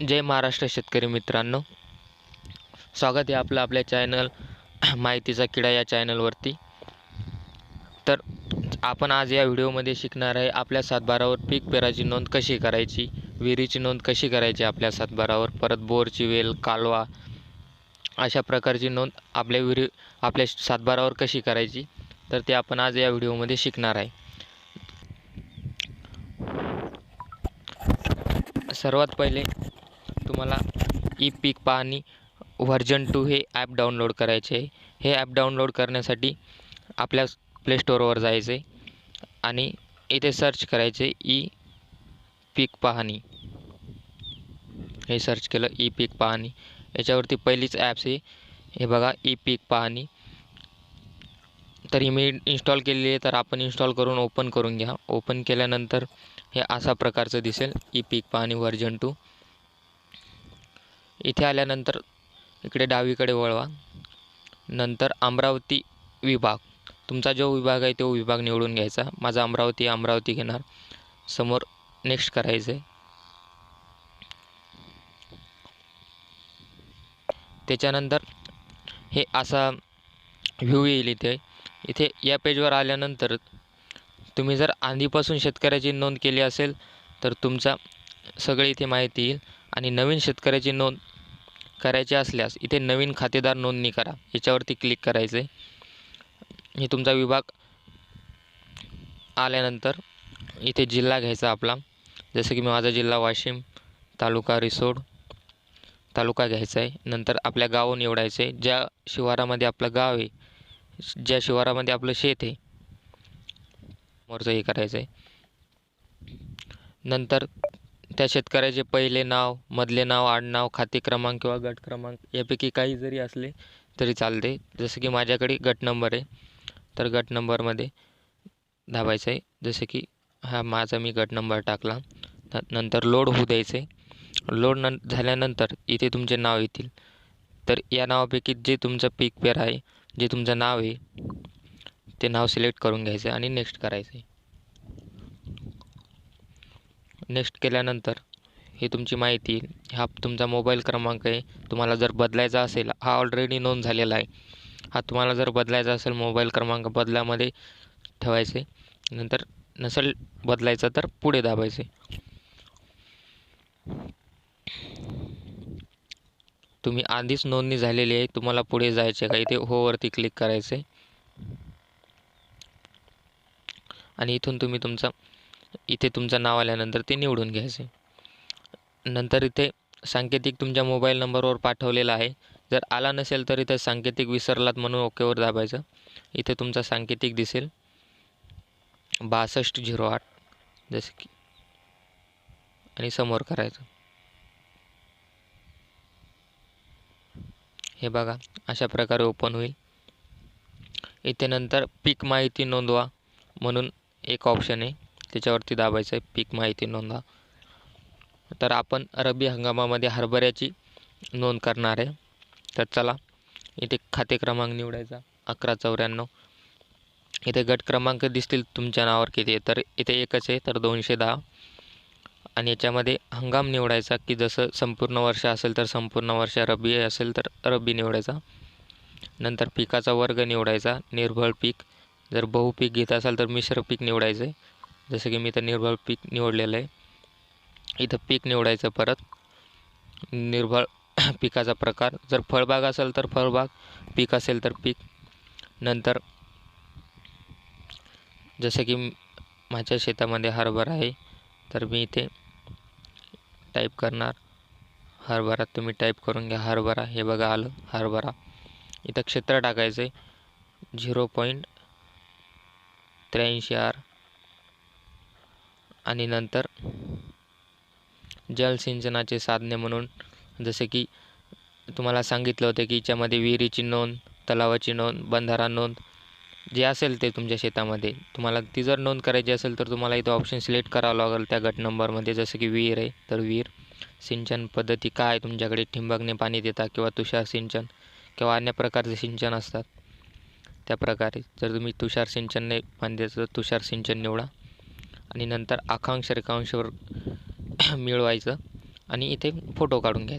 जय महाराष्ट्र शेतकरी मित्रांनो. स्वागत आहे आपलं आपल्या चॅनल माहितीचा किडा या चॅनलवरती तर आपण आज या व्हिडिओमध्ये शिकणार आहे आपल्या सातबारावर पीक पेराची नोंद कशी करायची विहिरीची नोंद कशी करायची आपल्या सातबारावर परत बोरची वेल कालवा अशा प्रकारची नोंद आपल्या विहिरी आपल्या सातबारावर कशी करायची तर ते आपण आज या व्हिडिओमध्ये शिकणार आहे. सर्वात पहिले तुम्हाला e ई पीक पाहणी व्हर्जन टू हे ॲप डाउनलोड करायचे आहे. हे ॲप डाउनलोड करण्यासाठी आपल्या प्लेस्टोरवर जायचे आणि इथे सर्च करायचे e ई पीक पाहणी. हे सर्च केलं e ई पीक पाहणी. याच्यावरती पहिलीच ॲप्स आहे. हे बघा ई पीक पाहणी. तर ही मी इन्स्टॉल केलेली आहे तर आपण इन्स्टॉल करून ओपन करून घ्या. ओपन केल्यानंतर हे अशा प्रकारचं दिसेल ई पीक पाहणी व्हर्जन टू इथे आल्यानंतर इकडे डावीकडे वळवा. नंतर अमरावती विभाग. तुमचा जो विभाग आहे तो विभाग निवडून घ्यायचा. माझा अमरावती अमरावती घेणार. समोर नेक्स्ट करायचं आहे त्याच्यानंतर हे असा व्ह्यू येईल इथे. इथे या पेजवर आल्यानंतर तुम्ही जर आधीपासून शेतकऱ्याची नोंद केली असेल तर तुमचा सगळी इथे माहिती येईल. आणि नवीन शेतकऱ्याची नोंद करायची असल्यास इथे नवीन खातेदार नोंदणी करा. याच्यावरती क्लिक करायचं. आहे हे तुमचा विभाग आल्यानंतर इथे जिल्हा घ्यायचा आपला. जसं की माझा जिल्हा वाशिम तालुका रिसोड तालुका घ्यायचा आहे. नंतर आपल्या गाव निवडायचं. आहे ज्या शिवारामध्ये आपलं गाव आहे ज्या शिवारामध्ये आपलं शेत आहे समोरचं हे करायचं आहे नंतर त्या शेतकऱ्याचे पहिले नाव मधले नाव आडनाव खाते क्रमांक किंवा गट क्रमांक यापैकी काही जरी असले तरी चालते. जसं की माझ्याकडे गट नंबर आहे. तर गट नंबरमध्ये दाबायचं आहे. जसं की हा माझा मी गट नंबर टाकला. नंतर लोड होऊ द्यायचं आहे. लोड न झाल्यानंतर इथे तुमचे नाव येतील. तर या नावापैकी जे तुमचं पीक पेर आहे जे तुमचं नाव आहे ते नाव सिलेक्ट करून घ्यायचं आहे आणि नेक्स्ट करायचं आहे. नेक्स्ट केल्यानंतर ही तुमची माहिती हा तुमचा मोबाईल क्रमांक आहे. तुम्हाला जर बदलायचा असेल हा ऑलरेडी नोंद झालेला आहे. हा तुम्हाला जर बदलायचा असेल मोबाईल क्रमांक बदलामध्ये ठेवायचे. नंतर नसेल बदलायचा तर पुढे दाबायचे. तुम्ही आधीच नोंदणी झालेली आहे तुम्हाला पुढे जायचे का इथे होवरती क्लिक करायचे. आणि इथून तुम्ही तुमचा इथे तुमचं नाव आल्यानंतर ते निवडून घ्यायचे. नंतर इथे सांकेतिक तुमच्या मोबाईल नंबरवर पाठवलेला आहे. जर आला नसेल तर इथे सांकेतिक विसरलात म्हणून ओकेवर दाबायचं. इथे तुमचा सांकेतिक दिसेल. बासष्ट झिरो आठ. जसं की. आणि समोर करायचं. हे बघा अशा प्रकारे ओपन होईल. इथे नंतर पीक माहिती नोंदवा म्हणून एक ऑप्शन आहे. त्याच्यावरती दाबायचं आहे. पीक माहिती नोंदा. तर आपण रब्बी हंगामामध्ये हरभऱ्याची नोंद करणार आहे. तर चला इथे खाते क्रमांक निवडायचा. अकरा चौऱ्याण्णव. इथे गट क्रमांक दिसतील तुमच्या नावावर किती आहे. तर इथे एकच आहे तर दोनशे दहा. आणि याच्यामध्ये हंगाम निवडायचा की जसं संपूर्ण वर्ष असेल तर संपूर्ण वर्ष रब्बी असेल तर रब्बी निवडायचा. नंतर पिकाचा वर्ग निवडायचा निर्भळ पीक. जर बहुपीक घेत असाल तर मिश्र पीक निवडायचं आहे जसं की मी तर निर्भळ पीक निवडलेलं आहे. इथं पीक निवडायचं परत. निर्भळ पिकाचा प्रकार. जर फळबाग असेल तर फळबाग पीक असेल तर पीक. नंतर जसं की माझ्या शेतामध्ये हरभरा आहे तर मी इथे टाईप करणार. हरभरा तुम्ही टाईप करून घ्या. हरभरा हे बघा आलं. हरभरा. इथं क्षेत्र टाकायचं आहे झिरो पॉईंट त्र्याऐंशी आर. आणि नंतर जलसिंचनाचे साधने म्हणून जसे की तुम्हाला सांगितलं होतं की याच्यामध्ये विहिरीची नोंद तलावाची नोंद बंधारा नोंद जे असेल ते तुमच्या शेतामध्ये. तुम्हाला ती जर नोंद करायची असेल तर तुम्हाला इथं ऑप्शन सिलेक्ट करावं लागेल त्या गट नंबरमध्ये जसं की विहीर आहे तर विहीर. सिंचन पद्धती काय? आहे तुमच्याकडे ठिंबकने पाणी देता किंवा तुषार सिंचन किंवा अन्य प्रकारचे सिंचन असतात. त्या प्रकारे जर तुम्ही तुषार सिंचनने पाणी द्यायचं तर तुषार सिंचन निवडा. आणि नंतर अक्षांश रेखांशावर मिळवायचं आणि इथे फोटो काढून घ्यायचा.